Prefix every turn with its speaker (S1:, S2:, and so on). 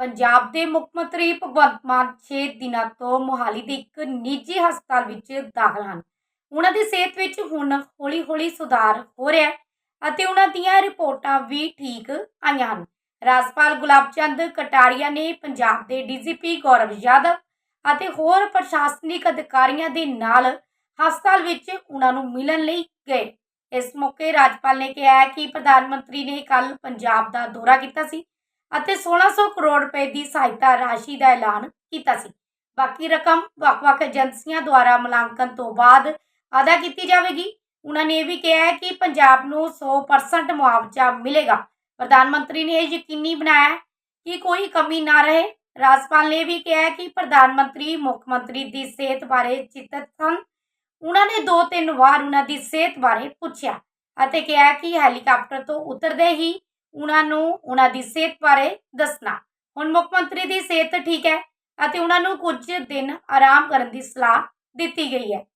S1: ਪੰਜਾਬ ਦੇ ਮੁੱਖ ਮੰਤਰੀ ਭਗਵੰਤ ਮਾਨ 6 ਦਿਨਾਂ ਤੋਂ ਮੋਹਾਲੀ ਦੇ ਇੱਕ ਨਿੱਜੀ ਹਸਪਤਾਲ ਵਿੱਚ ਦਾਖਲ ਹਨ। ਉਹਨਾਂ ਦੀ ਸਿਹਤ ਵਿੱਚ ਹੁਣ ਹੌਲੀ-ਹੌਲੀ ਸੁਧਾਰ ਹੋ ਰਿਹਾ ਹੈ ਅਤੇ ਉਹਨਾਂ ਦੀਆਂ ਰਿਪੋਰਟਾਂ ਵੀ ਠੀਕ ਆਈਆਂ ਹਨ। ਰਾਜਪਾਲ ਗੁਲਾਬ ਚੰਦ ਕਟਾਰੀਆ ਨੇ ਪੰਜਾਬ ਦੇ ਡੀਜੀਪੀ ਗੌਰਵ ਯਾਦਵ ਅਤੇ ਹੋਰ ਪ੍ਰਸ਼ਾਸਨਿਕ ਅਧਿਕਾਰੀਆਂ ਦੇ ਨਾਲ ਹਸਪਤਾਲ ਵਿੱਚ ਉਹਨਾਂ ਨੂੰ ਮਿਲਣ ਲਈ ਗਏ। ਇਸ ਮੌਕੇ ਰਾਜਪਾਲ ਨੇ ਕਿਹਾ ਹੈ ਕਿ ਪ੍ਰਧਾਨ ਮੰਤਰੀ ਨੇ ਕੱਲ ਪੰਜਾਬ ਦਾ ਦੌਰਾ ਕੀਤਾ ਸੀ ਅਤੇ 1600 ਕਰੋੜ ਰੁਪਏ ਦੀ ਸਹਾਇਤਾ ਰਾਸ਼ੀ ਦਾ ਐਲਾਨ ਕੀਤਾ ਸੀ। ਬਾਕੀ ਰਕਮ ਵੱਖ-ਵੱਖ ਏਜੰਸੀਆਂ ਦੁਆਰਾ ਮੁਲਾਂਕਣ ਤੋਂ ਬਾਅਦ ਅਦਾ ਕੀਤੀ ਜਾਵੇਗੀ। ਉਹਨਾਂ ਨੇ ਇਹ ਵੀ ਕਿਹਾ ਹੈ ਕਿ ਪੰਜਾਬ ਨੂੰ 100% ਮੁਆਵਜ਼ਾ ਮਿਲੇਗਾ। ਪ੍ਰਧਾਨ ਮੰਤਰੀ ਨੇ ਇਹ ਯਕੀਨੀ ਬਣਾਇਆ ਕਿ ਕੋਈ ਕਮੀ ਨਾ ਰਹੇ। ਰਾਜਪਾਲ ਨੇ ਇਹ ਵੀ ਕਿਹਾ ਕਿ ਪ੍ਰਧਾਨ ਮੰਤਰੀ, ਮੁੱਖ ਮੰਤਰੀ ਦੀ ਸਿਹਤ ਬਾਰੇ ਚਿੰਤਤ ਸਨ। ਉਹਨਾਂ ਨੇ ਦੋ ਤਿੰਨ ਵਾਰ ਉਹਨਾਂ ਦੀ ਸਿਹਤ ਬਾਰੇ ਪੁੱਛਿਆ ਅਤੇ ਕਿਹਾ ਕਿ ਹੈਲੀਕਾਪਟਰ ਤੋਂ ਉਤਰਦੇ ਹੀ ਉਹਨਾਂ ਨੂੰ, ਉਹਨਾਂ ਦੀ ਸਿਹਤ ਬਾਰੇ ਦੱਸਣਾ। ਹੁਣ ਮੁੱਖ ਮੰਤਰੀ ਦੀ ਸਿਹਤ ਠੀਕ ਹੈ ਅਤੇ ਉਹਨਾਂ ਨੂੰ ਕੁਝ ਦਿਨ ਆਰਾਮ ਕਰਨ ਦੀ ਸਲਾਹ ਦਿੱਤੀ ਗਈ ਹੈ।